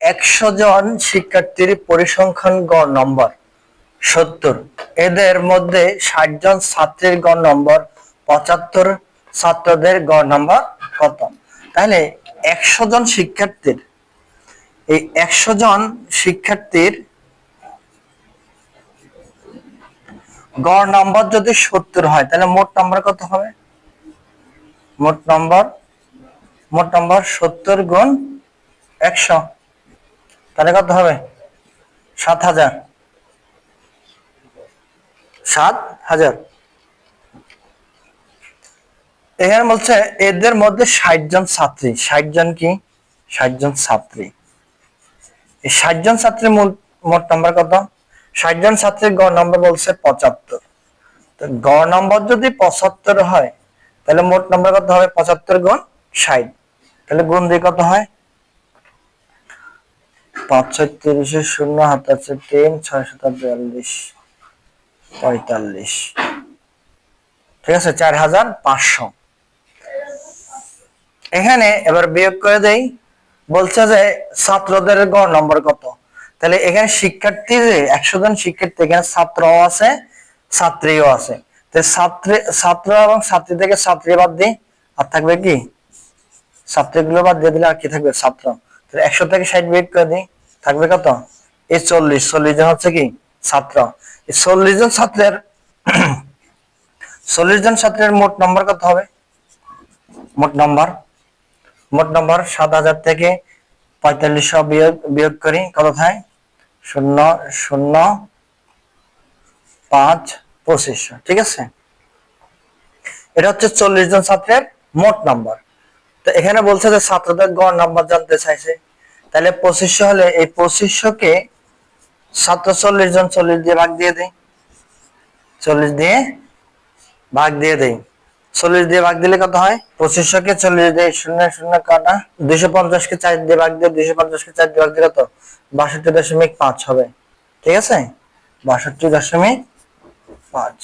একশো জন শিক্ষার্থীর পরিসংখ্যান গড় নম্বর, সত্তর। এদের মধ্যে ষাট জন ছাত্রীর গড় নম্বর, পঁচাত্তর ছাত্রদের গড় নম্বর কত? তাহলে একশো জন শিক্ষার্থীর, এই একশো জন শিক্ষার্থীর গড় নম্বর যদি সত্তর হয়, তাহলে মোট নম্বর কত হবে? মোট নম্বর মোট নম্বর সত্তর গুণ একশো। তাহলে কত হবে। সাত হাজার। সাত হাজার। এখানে বলছে এদের মধ্যে ষাট জন ছাত্রী। ষাট জন কি? ষাট জন ছাত্রী। এই ষাট জন ছাত্রীর মোট- নম্বর কত? ষাট জন ছাত্রীর গড় নম্বর বলছে পঁচাত্তর। তো গড় নম্বর যদি পঁচাত্তর হয়, তাহলে মোট নম্বর কত হবে? পঁচাত্তর গুণ ষাট। তাহলে গুণ দিয়ে কত হয়? পাঁচ ছয় তিরিশে শূন্য হাত আছে তিন ছয় সাত বিয়াল্লিশ, পঁয়তাল্লিশ। ঠিক আছে, চার হাজার পাঁচশো। এখানে এবার বিয়োগ করে দেই, বলছে যে ছাত্রদের গড় নম্বর কত? তাহলে এখানে শিক্ষার্থী যে একশো জন শিক্ষার্থী, এখানে ছাত্রও আছে, ছাত্রীও আছে। ছাত্রী, ছাত্র এবং ছাত্রী থেকে ছাত্রী বাদ দিই, আর থাকবে কি? ছাত্রীগুলো বাদ দিয়ে দিলে আর কি থাকবে? ছাত্র। একশো থেকে ষাট বিয়োগ করে দিই থাকবে কত? এই চল্লিশ। চল্লিশ জন হচ্ছে কি? ছাত্র। এই চল্লিশ জন ছাত্রের, চল্লিশ জন ছাত্রের মোট নম্বর কত হবে? মোট নম্বর মোট নম্বর সাত হাজার থেকে পঁয়তাল্লিশশো বিয়োগ করি কত হয়? শূন্য শূন্য, পাঁচ, পঁচিশশো। ঠিক আছে? এটা হচ্ছে চল্লিশ জন ছাত্রের মোট নম্বর তো এখানে বলছে যে ছাত্রদের গড় নাম্বার জানতে চাইছে। তাহলে পঁচিশশো হলে এই পঁচিশশো কে ছাত্র চল্লিশ জন চল্লিশ দিয়ে ভাগ দিয়ে দেয় চল্লিশ দিয়ে ভাগ দিয়ে দেয় চল্লিশ দিয়ে ভাগ দিলে কত হয়? পঁচিশশো কে চল্লিশ দিয়ে শূন্য শূন্য কাটা দুইশো পঞ্চাশ কে চার দিয়ে ভাগ দিয়ে দুইশো পঞ্চাশ কে চার দিয়ে ভাগ দিয়ে কত? বাষট্টি দশমিক পাঁচ হবে। ঠিক আছে? বাষট্টি দশমিক পাঁচ।